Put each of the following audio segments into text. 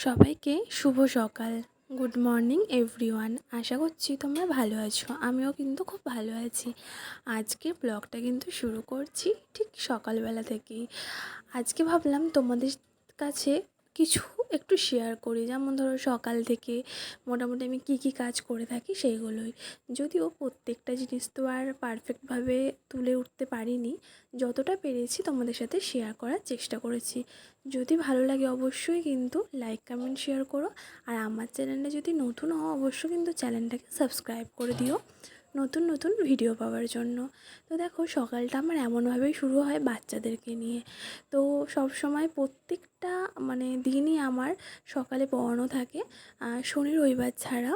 সবাইকে শুভ সকাল। Good morning, everyone. আশা করছি তোমরা ভালো আছো। আমিও কিন্তু খুব ভালো আছি। আজকের ব্লগটা কিন্তু শুরু করছি ঠিক সকালবেলা থেকেই। আজকে ভাবলাম তোমাদের কাছে কিছু একটু শেয়ার করি। যেমন ধরো সকাল থেকে মোটামুটি আমি কী কী কাজ করে থাকি সেইগুলোই। যদিও প্রত্যেকটা জিনিস তো আর পারফেক্টভাবে তুলে উঠতে পারিনি। যতটা পেরেছি তোমাদের সাথে শেয়ার করার চেষ্টা করেছি। যদি ভালো লাগে অবশ্যই কিন্তু লাইক কমেন্ট শেয়ার করো। আর আমার চ্যানেলে যদি নতুন হও অবশ্যই কিন্তু চ্যানেলটাকে সাবস্ক্রাইব করে দিও। নতুন নতুন ভিডিও পাওয়ার জন্য। তো দেখো, সকালটা আমার এমনভাবেই শুরু হয় বাচ্চাদেরকে নিয়ে। তো সব সময় প্রত্যেকটা মানে দিনই আমার সকালে পড়ানো থাকে। শনি, রবিবার ছাড়া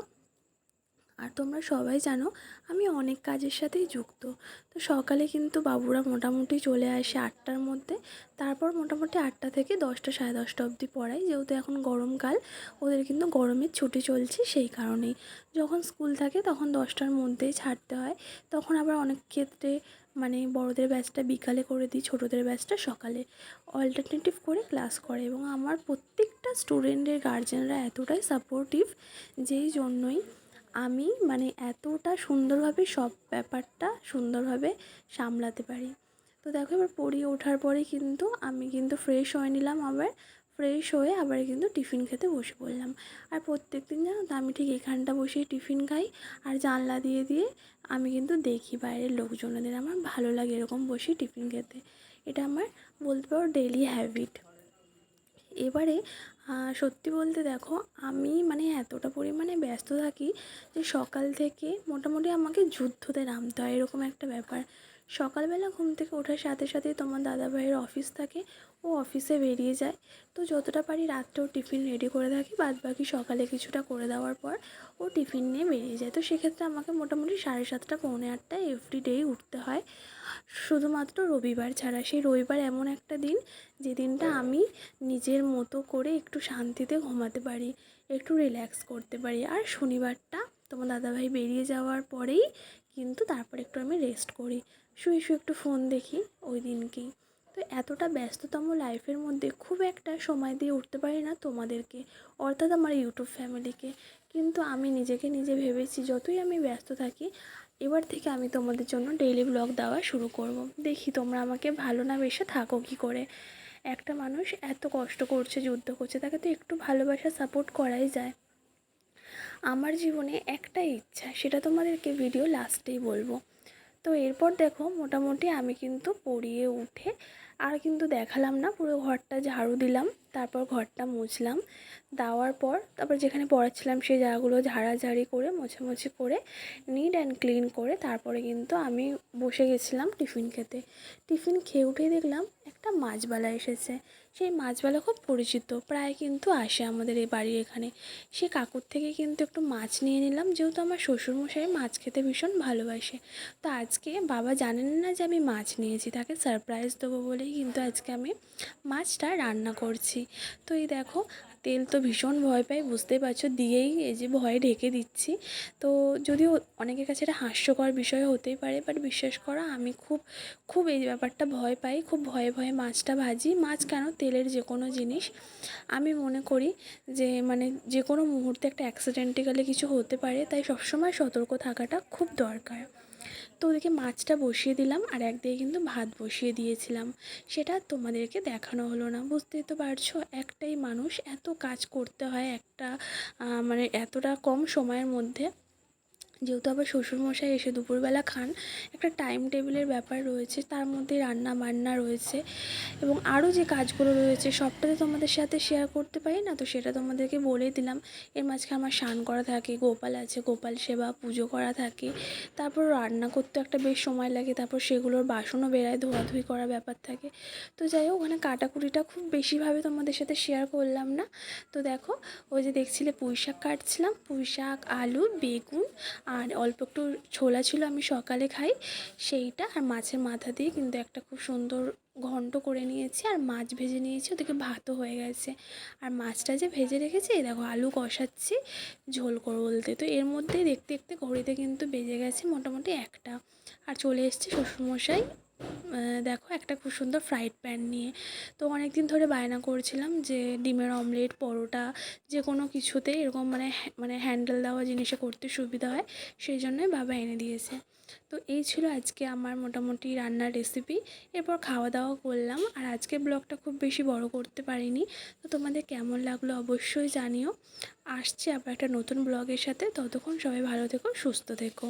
আর তোমরা সবাই জানো আমি অনেক কাজের সাথেই যুক্ত। তো সকালে কিন্তু বাবুরা মোটামুটি চলে আসে আটটার মধ্যে। তারপর মোটামুটি আটটা থেকে দশটা, সাড়ে দশটা অবধি পড়াই যেহেতু এখন গরমকাল ওদের কিন্তু গরমের ছুটি চলছে সেই কারণেই। যখন স্কুল থাকে তখন দশটার মধ্যেই ছাড়তে হয়। তখন আবার অনেক ক্ষেত্রে মানে বড়দের ব্যাচটা বিকালে করে দিই, ছোটোদের ব্যাচটা সকালে। অল্টারনেটিভ করে ক্লাস করে এবং আমার প্রত্যেকটা স্টুডেন্টের গার্জেনরা এতটাই সাপোর্টিভ যেই জন্যই আমি মানে এতটা সুন্দরভাবে সব ব্যাপারটা সুন্দরভাবে সামলাতে পারি। তো দেখো এবার পড়িয়ে ওঠার পরে কিন্তু আমি কিন্তু ফ্রেশ হয়ে নিলাম আবার ফ্রেশ হয়ে আবার কিন্তু টিফিন খেতে বসে পড়লাম। আর প্রত্যেক দিন জানো তো আমি ঠিক এখানটা বসেই টিফিন খাই আর জানলা দিয়ে দিয়ে আমি কিন্তু দেখি বাইরের লোকজনদের। আমার ভালো লাগে এরকম বসে টিফিন খেতে। এটা আমার বলতে পারো ডেলি হ্যাবিট এবারে সত্যি বলতে দেখো, আমি মানে এতটা পরিমাণে ব্যস্ত থাকি যে সকাল থেকে মোটামুটি আমাকে যুদ্ধতে নামতে হয়, এরকম একটা ব্যাপার। সকালবেলা ঘুম থেকে ওঠার সাথে সাথে তোমার দাদাভাইয়ের অফিস থাকে, ও অফিসে বেরিয়ে যায়। তো যতটা পারি রাত্রেও টিফিন রেডি করে থাকি বাদ বাকি সকালে কিছুটা করে দেওয়ার পর ও টিফিন নিয়ে বেরিয়ে যায়। তো সেক্ষেত্রে আমাকে মোটামুটি সাড়ে সাতটা, পৌনে আটটায় এভরিডেই উঠতে হয়। শুধুমাত্র রবিবার ছাড়া। সেই রবিবার এমন একটা দিন যে দিনটা আমি নিজের মতো করে একটু শান্তিতে ঘুমাতে পারি, একটু রিল্যাক্স করতে পারি। আর শনিবারটা তোমার দাদাভাই বেরিয়ে যাওয়ার পরেই কিন্তু তারপর একটু আমি রেস্ট করি। শুয়ে শুয়ে একটু ফোন দেখি ওই দিনকেই। তো এতটা ব্যস্ততম লাইফের মধ্যে খুব একটা সময় দিয়ে উঠতে পারি না তোমাদেরকে, অর্থাৎ আমার ইউটিউব ফ্যামিলিকে কিন্তু আমি নিজেকে নিজে ভেবেছি যতই আমি ব্যস্ত থাকি, এবার থেকে আমি তোমাদের জন্য ডেইলি ব্লগ দেওয়া শুরু করব। দেখি তোমরা আমাকে ভালো না বেসে থাকো কী করে। একটা মানুষ এত কষ্ট করছে, যুদ্ধ করছে, তাকে তো একটু ভালোবাসা সাপোর্ট করাই যায়। আমার জীবনে একটাই ইচ্ছা, সেটা তোমাদেরকে ভিডিও লাস্টেই বলব। তো এরপর দেখো, মোটামুটি আমি কিন্তু পড়িয়ে উঠে আর কিন্তু দেখালাম না, পুরো ঘরটা ঝাড়ু দিলাম, তারপর ঘরটা মুছলাম। দেওয়ার পর, তারপর যেখানে পড়াচ্ছিলাম সেই জায়গাগুলো ঝাড়াঝাড়ি করে, মোছামুছি করে নিট অ্যান্ড ক্লিন করে, তারপরে কিন্তু আমি বসে গেছিলাম টিফিন খেতে। টিফিন খেয়ে উঠেই দেখলাম মাছবালা এসেছে। সেই মাছবালা খুব পরিচিত, প্রায় কিন্তু আসে আমাদের এই বাড়ির এখানে। সে কাকুর থেকে কিন্তু একটু মাছ নিয়ে নিলাম, যেহেতু আমার শ্বশুরমশাই মাছ খেতে ভীষণ ভালোবাসে। তো আজকে বাবা জানেন না যে আমি মাছ নিয়েছি, তাকে সারপ্রাইজ দেবো বলেই কিন্তু আজকে আমি মাছটা রান্না করছি। তো এই দেখো তেল তো ভীষণ ভয় পাই, বুঝতেই পারছ, দিয়েই এই যে ভয়ে ঢেকে দিচ্ছি। তো যদিও অনেকের কাছে এটা হাস্যকর বিষয় হতেই পারে বাট বিশ্বাস করা, আমি খুব খুব এই ব্যাপারটা ভয় পাই, খুব ভয়ে ভয়ে মাছটা ভাজি। মাছ কেন? তেলের যে কোনো জিনিস। আমি মনে করি যে মানে যে কোনো মুহূর্তে একটা অ্যাক্সিডেন্টালি কিছু হতে পারে, তাই সবসময় সতর্ক থাকাটা খুব দরকার। তো ওদেরকে মাছটা বসিয়ে দিলাম আর একদিকে কিন্তু ভাত বসিয়ে দিয়েছিলাম। সেটা তোমাদেরকে দেখানো হলো না। বুঝতেই তো পারছ, একটাই মানুষ, এত কাজ করতে হয় একটা মানে এতটা কম সময়ের মধ্যে। যেহেতু আবার শ্বশুরমশাই এসে দুপুরবেলা খান, একটা টাইম টেবিলের ব্যাপার রয়েছে, তার মধ্যে রান্না বান্না রয়েছে এবং আরও যে কাজগুলো রয়েছে, সবটা তো তোমাদের সাথে শেয়ার করতে পারি না? তো সেটা তোমাদেরকে বলেই দিলাম। এর মাঝখানে আমার স্নান করা থাকে, গোপাল আছে, গোপাল সেবা, পুজো করা থাকে, তারপর রান্না করতে একটা বেশ সময় লাগে, তারপর সেগুলোর বাসনও বেড়ায়, ধোয়াধুয়ি করার ব্যাপার থাকে। তো যাই হোক, ওখানে কাটাকুটিটা খুব বেশিভাবে তোমাদের সাথে শেয়ার করলাম না। তো দেখো, ওই যে দেখছিলে পুঁই শাক কাটছিলাম পুঁই শাক আলু, বেগুন আর অল্প একটু ছোলা ছিল আমি সকালে খাই, সেইটা আর মাছের মাথা দিয়ে কিন্তু একটা খুব সুন্দর ঘন্ট করে নিয়েছি আর মাছ ভেজে নিয়েছি ওদেরকে ভাতও হয়ে গেছে। আর মাছটা যে ভেজে রেখেছি দেখো আলু কষাচ্ছি, ঝোল করে বলতে। তো এর মধ্যে দেখতে দেখতে ঘড়িতে কিন্তু বেজে গেছে মোটামুটি একটা। আর চলে এসছে শ্বশুরমশাই দেখো একটা খুব সুন্দর ফ্রাইড প্যান নিয়ে। তো অনেক দিন ধরে বায়না করছিলাম যে ডিমের অমলেট পরোটা যে কোনো কিছুতে এরকম মানে মানে হ্যান্ডেল দেওয়া জিনিসে করতে সুবিধা হয়, সেই জন্যই বাবা এনে দিয়েছে। তো এই ছিল আজকে আমার মোটামুটি রান্নার রেসিপি এরপর খাওয়া দাওয়া করলাম আর আজকে ব্লগটা খুব বেশি বড় করতে পারিনি। তো তোমাদের কেমন লাগল অবশ্যই জানিও। আসছি আবার একটা নতুন ব্লগের সাথে। ততক্ষণ সবাই ভালো থেকো, সুস্থ থেকো।